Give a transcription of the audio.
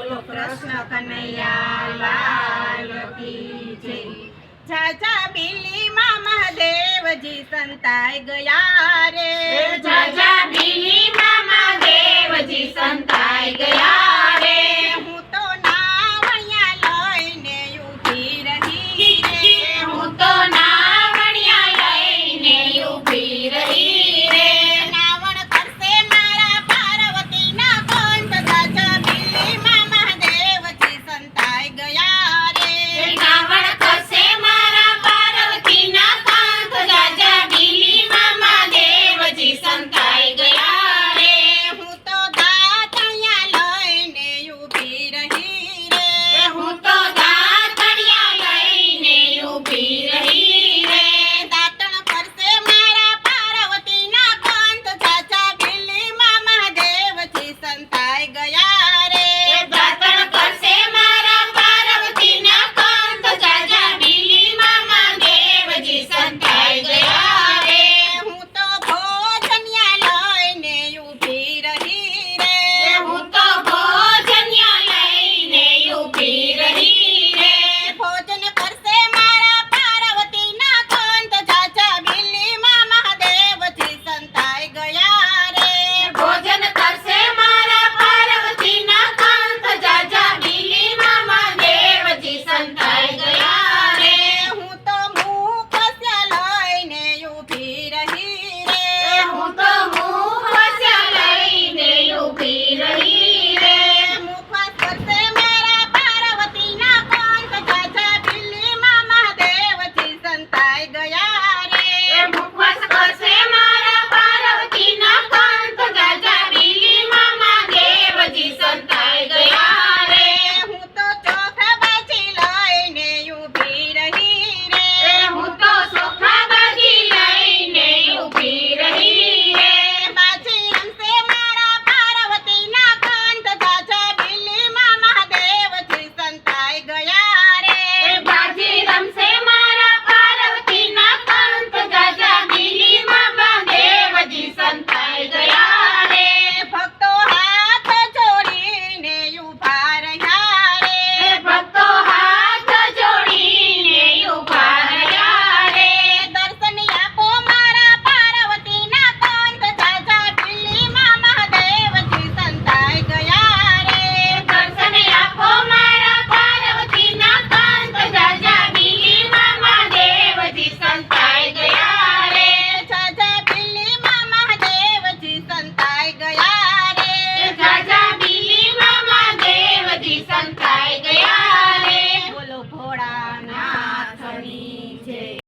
બોલો કૃષ્ણ કનૈયા લાલ કી જય. ઝાઝા બિલી મામા દેવજી સંતાઈ ગયા રે. જાજા